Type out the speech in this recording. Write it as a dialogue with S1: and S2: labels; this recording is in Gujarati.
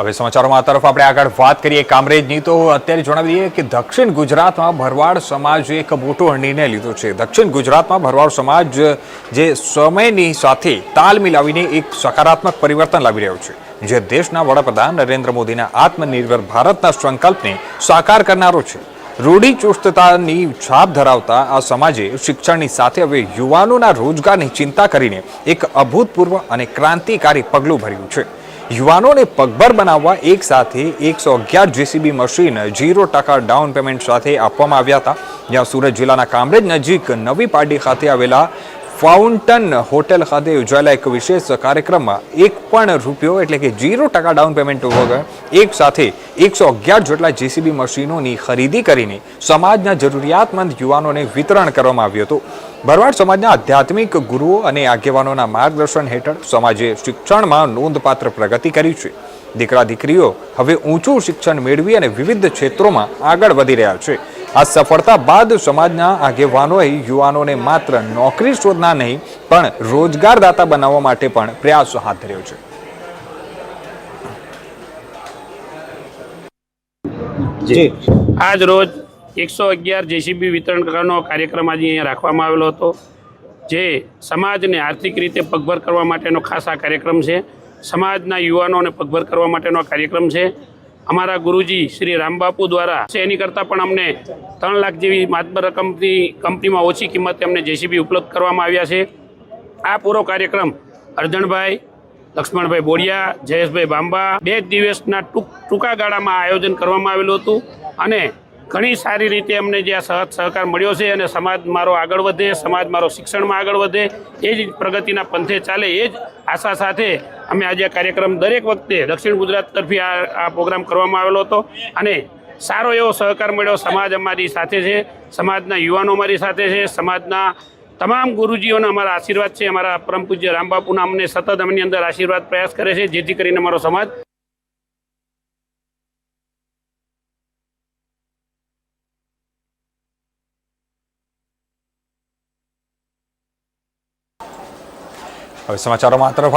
S1: હવે સમાચારોમાં તરફ આપણે આગળ વાત કરીએ કામરેજની, તો અત્યારે જણાવી દઈએ કે દક્ષિણ ગુજરાતમાં ભરવાડ સમાજે એક મોટો નિર્ણય લીધો છે. દક્ષિણ ગુજરાતમાં ભરવાડ સમાજ જે સમયની સાથે તાલ મિલાવીને એક સકારાત્મક પરિવર્તન લાવી રહ્યો છે. જે દેશના વડાપ્રધાન નરેન્દ્ર મોદીના આત્મનિર્ભર ભારતના સંકલ્પને સાકાર કરનારો છે. રૂઢિચુસ્તતાની છાપ ધરાવતા આ સમાજે શિક્ષણની સાથે હવે યુવાનોના રોજગારની ચિંતા કરીને એક અભૂતપૂર્વ અને ક્રાંતિકારી પગલું ભર્યું છે. યુવાનોને પગભર બનાવવા એક સાથે એકસો અગિયાર જેસીબી મશીન ઝીરો ટકા ડાઉન પેમેન્ટ સાથે આપવામાં આવ્યા હતા. જ્યાં સુરત જિલ્લાના કામરેજ નજીક નવી પાડી ખાતે આવેલા ફાઉન્ટન હોટેલ ખાતે યોજાયેલા એક વિશેષ કાર્યક્રમમાં એક પણ રૂપિયો એટલે કે ઝીરો ટકા ડાઉન પેમેન્ટ વગર એક સાથે એકસો અગિયાર જેટલા જીસીબી મશીનોની ખરીદી કરીને સમાજના જરૂરિયાતમંદ યુવાનોને વિતરણ કરવામાં આવ્યું હતું. ભરવાડ સમાજના આધ્યાત્મિક ગુરુઓ અને આગેવાનોના માર્ગદર્શન હેઠળ સમાજે શિક્ષણમાં નોંધપાત્ર પ્રગતિ કરી છે. દીકરા દીકરીઓ હવે ઊંચું શિક્ષણ મેળવી અને વિવિધ ક્ષેત્રોમાં આગળ વધી રહ્યા છે. આ સફળતા બાદ સમાજના આગેવાનોએ યુવાનોને માત્ર નોકરી શોધના નહીં, પણ રોજગારદાતા બનાવવા માટે પણ પ્રયાસો હાથ ધર્યો છે.
S2: જી.
S3: આજ રોજ એકસો અગિયાર જેસીબી વિતરણ કરવાનો કાર્યક્રમ આજે અહીંયા રાખવામાં આવેલો હતો, જે સમાજને આર્થિક રીતે પગભર કરવા માટેનો ખાસ આ કાર્યક્રમ છે. સમાજના યુવાનોને પગભર કરવા માટેનો કાર્યક્રમ છે. અમારા ગુરુજી શ્રી રામબાપુ દ્વારા છે, એની કરતાં પણ અમને ત્રણ લાખ જેવી માતબર રકમની કંપનીમાં ઓછી કિંમતે અમને જેસીબી ઉપલબ્ધ કરવામાં આવ્યા છે. આ પૂરો કાર્યક્રમ અરજણભાઈ લક્ષ્મણભાઈ બોડિયા જયેશભાઈ બાંબા, બે દિવસના ટૂંક ટૂંકા ગાળામાં આયોજન કરવામાં આવેલું હતું. અને ઘણી સારી રીતે અમને જે આ સહજ સહકાર મળ્યો છે અને સમાજ મારો આગળ વધે, સમાજ મારો શિક્ષણમાં આગળ વધે, એ જ પ્રગતિના પંથે ચાલે, એ જ આશા સાથે અમે આજે આ કાર્યક્રમ દરેક વખતે દક્ષિણ ગુજરાત તરફી આ આ પ્રોગ્રામ કરવામાં આવેલો હતો. અને સારો એવો સહકાર મળ્યો. સમાજ અમારી સાથે છે, સમાજના યુવાનો અમારી સાથે છે, સમાજના તમામ ગુરુજીઓના અમારા આશીર્વાદ છે. અમારા પરમ પૂજ્ય રામબાપુના અમને સતત અમની અંદર આશીર્વાદ પ્રયાસ કરે છે, જેથી કરીને અમારો સમાજ
S1: હવે સમાચારોમાં માત્ર